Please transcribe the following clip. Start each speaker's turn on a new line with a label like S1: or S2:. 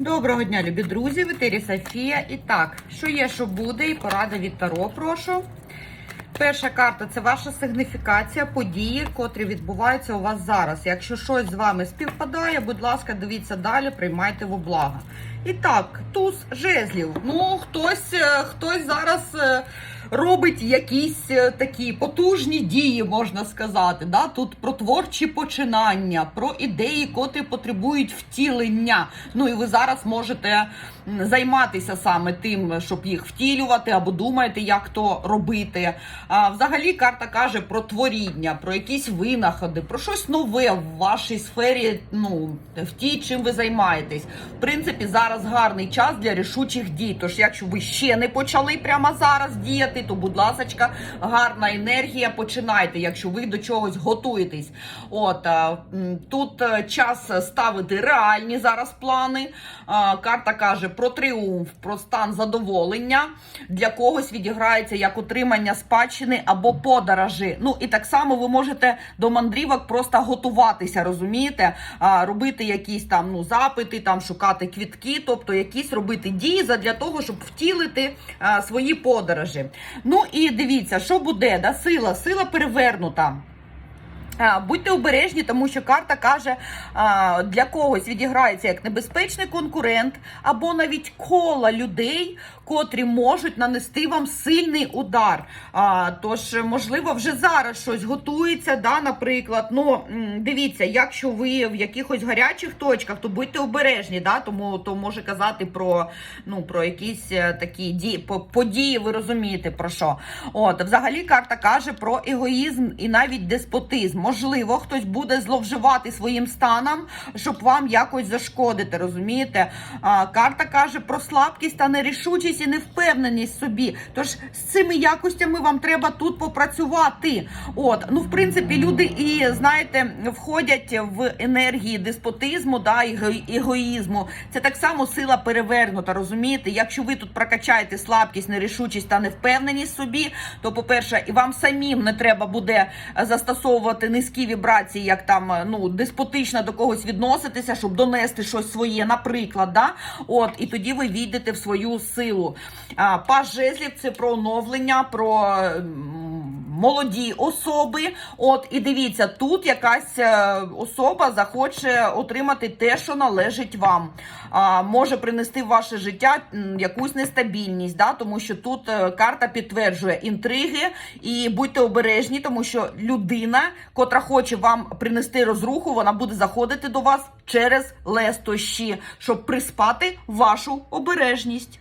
S1: Доброго дня, любі друзі, в етері Софія. І так, що є, що буде, і порада від Таро, прошу. Перша карта це ваша сигніфікація, події, котрі відбуваються у вас зараз. Якщо щось з вами співпадає, будь ласка, дивіться далі, приймайте в облага. І так, туз жезлів. Ну, хтось, е, хтось зараз е, робить якісь е, такі потужні дії, можна сказати. Да? Тут про творчі починання, про ідеї, котрі потребують втілення. Ну і ви зараз можете займатися саме тим, щоб їх втілювати, або думаєте, як то робити. А, взагалі, карта каже про творіння, про якісь винаходи, про щось нове в вашій сфері, ну в тій, чим ви займаєтесь. В принципі, зараз гарний час для рішучих дій. Тож, якщо ви ще не почали прямо зараз діяти, то, будь ласка, гарна енергія. Починайте, якщо ви до чогось готуєтесь. От тут е, час ставити реальні зараз плани. Карта каже про тріумф, про стан задоволення. Для когось відіграється як отримання спадщини або подорожі. Ну і так само ви можете до мандрівок просто готуватися, розумієте? Робити якісь там ну запити, там шукати квітки, тобто якісь робити дії для того, щоб втілити свої подорожі. Ну і дивіться, що буде, да? сила, сила перевернута. Будьте обережні, тому що карта каже, для когось відіграється як небезпечний конкурент, або навіть кола людей, котрі можуть нанести вам сильний удар. Тож, можливо, вже зараз щось готується, да, наприклад. Ну, дивіться, якщо ви в якихось гарячих точках, то будьте обережні, да, тому то може казати про, ну, про якісь е, такі дії, по- події, ви розумієте про що. От, взагалі, карта каже про егоїзм і навіть деспотизм. Можливо, хтось буде зловживати своїм станом, щоб вам якось зашкодити, розумієте? А, карта каже про слабкість та нерішучість і невпевненість собі. Тож з цими якостями вам треба тут попрацювати. От, ну, в принципі, люди і знаєте, входять в енергії деспотизму, да, его- егоїзму. Це так само сила перевернута, розумієте? Якщо ви тут прокачаєте слабкість, нерішучість та невпевненість собі, то, по-перше, і вам самим не треба буде е, застосовувати низькі вібрації, як там е, ну деспотично до когось відноситися, щоб донести щось своє, наприклад, да? От, і тоді ви війдете в свою силу. А, Паж жезлів це про оновлення, про молоді особи. От, і дивіться, тут якась е, особа захоче отримати те, що належить вам. А, може принести в ваше життя якусь нестабільність, да? тому що тут е, карта підтверджує інтриги, і будьте обережні, тому що людина, котра хоче вам принести розруху, вона буде заходити до вас через лестощі, щоб приспати вашу обережність.